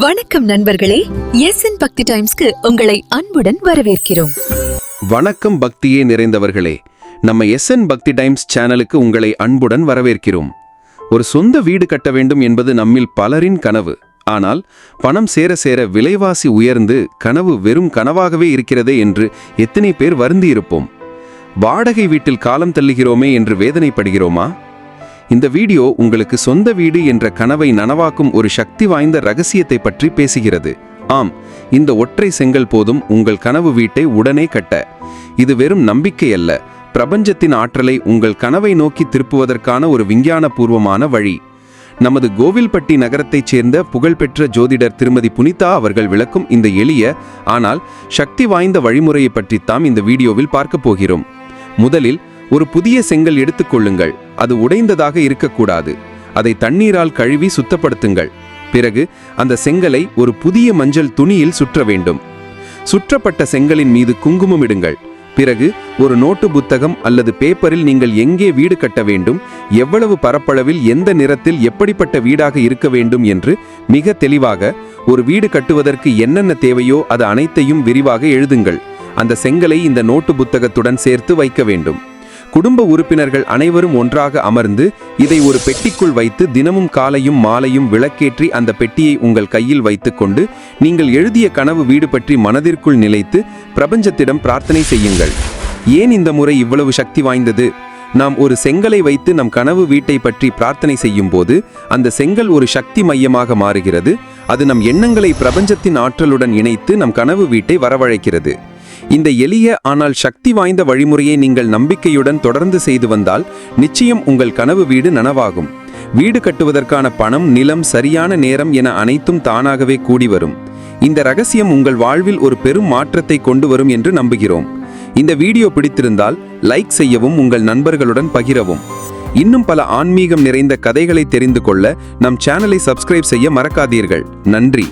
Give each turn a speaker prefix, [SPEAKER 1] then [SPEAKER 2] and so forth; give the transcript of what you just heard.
[SPEAKER 1] வணக்கம் நண்பர்களே. S N பக்தி டைம்ஸ்க்கு உங்களை அன்புடன் வரவேற்கிறோம்.
[SPEAKER 2] வணக்கம் பக்தியே நிறைந்தவர்களே. நம்ம எஸ் என் பக்தி டைம்ஸ் சேனலுக்கு உங்களை அன்புடன் வரவேற்கிறோம். ஒரு சொந்த வீடு கட்ட வேண்டும் என்பது நம்மில் பலரின் கனவு. ஆனால் பணம் சேர சேர விலைவாசி உயர்ந்து கனவு வெறும் கனவாகவே இருக்கிறதே என்று எத்தனை பேர் வருந்தியிருப்போம். வாடகை வீட்டில் காலம் தள்ளுகிறோமே என்று வேதனைப்படுகிறோமா? இந்த வீடியோ உங்களுக்கு சொந்த வீடு என்ற கனவை நனவாக்கும் ஒரு சக்தி வாய்ந்த ரகசியத்தை பற்றி பேசுகிறது. ஆம் இந்த ஒற்றை செங்கல் போதும் உங்கள் கனவு வீட்டை உடனே கட்ட. இது வெறும் நம்பிக்கை அல்ல பிரபஞ்சத்தின் ஆற்றலை உங்கள் கனவை நோக்கி திருப்புவதற்கான ஒரு விஞ்ஞானபூர்வமான வழி. நமது கோவில்பட்டி நகரத்தைச் சேர்ந்த புகழ்பெற்ற ஜோதிடர் திருமதி புனிதா அவர்கள் விளக்கும் இந்த எளிய ஆனால் சக்தி வாய்ந்த வழிமுறையை பற்றித்தான் இந்த வீடியோவில் பார்க்க போகிறோம். முதலில் ஒரு புதிய செங்கல் எடுத்துக்கொள்ளுங்கள். அது உடைந்ததாக இருக்கக்கூடாது. அதை தண்ணீரால் கழுவி சுத்தப்படுத்துங்கள். பிறகு அந்த செங்கலை ஒரு புதிய மஞ்சள் துணியில் சுற்ற வேண்டும். சுற்றப்பட்ட செங்கலின் மீது குங்குமம் இடுங்கள். பிறகு ஒரு நோட்டு புத்தகம் அல்லது பேப்பரில் நீங்கள் எங்கே வீடு கட்ட வேண்டும் எவ்வளவு பரப்பளவில் எந்த நிறத்தில் எப்படிப்பட்ட வீடாக இருக்க வேண்டும் என்று மிக தெளிவாக ஒரு வீடு கட்டுவதற்கு என்னென்ன தேவையோ அது அனைத்தையும் விரிவாக எழுதுங்கள். அந்த செங்கலை இந்த நோட்டு புத்தகத்துடன் சேர்த்து வைக்க வேண்டும். குடும்ப உறுப்பினர்கள் அனைவரும் ஒன்றாக அமர்ந்து இதை ஒரு பெட்டிக்குள் வைத்து தினமும் காலையும் மாலையும் விளக்கேற்றி அந்த பெட்டியை உங்கள் கையில் வைத்துக்கொண்டு நீங்கள் எழுதிய கனவு வீடு பற்றி மனதிற்குள் நிலைத்து பிரபஞ்சத்திடம் பிரார்த்தனை செய்யுங்கள். ஏன் இந்த முறை இவ்வளவு சக்தி வாய்ந்தது? நாம் ஒரு செங்கலை வைத்து நம் கனவு வீட்டை பற்றி பிரார்த்தனை செய்யும் போது அந்த செங்கல் ஒரு சக்தி மையமாக மாறுகிறது. அது நம் எண்ணங்களை பிரபஞ்சத்தின் ஆற்றலுடன் இணைத்து நம் கனவு வீட்டை வரவழைக்கிறது. இந்த எளிய ஆனால் சக்தி வாய்ந்த வழிமுறையை நீங்கள் நம்பிக்கையுடன் தொடர்ந்து செய்து வந்தால் நிச்சயம் உங்கள் கனவு வீடு நனவாகும். வீடு கட்டுவதற்கான பணம் நிலம் சரியான நேரம் என அனைத்தும் தானாகவே கூடி வரும். இந்த ரகசியம் உங்கள் வாழ்வில் ஒரு பெரும் மாற்றத்தை கொண்டு வரும் என்று நம்புகிறோம். இந்த வீடியோ பிடித்திருந்தால் லைக் செய்யவும் உங்கள் நண்பர்களுடன் பகிரவும். இன்னும் பல ஆன்மீகம் நிறைந்த கதைகளை தெரிந்து கொள்ள நம் சேனலை சப்ஸ்கிரைப் செய்ய மறக்காதீர்கள். நன்றி.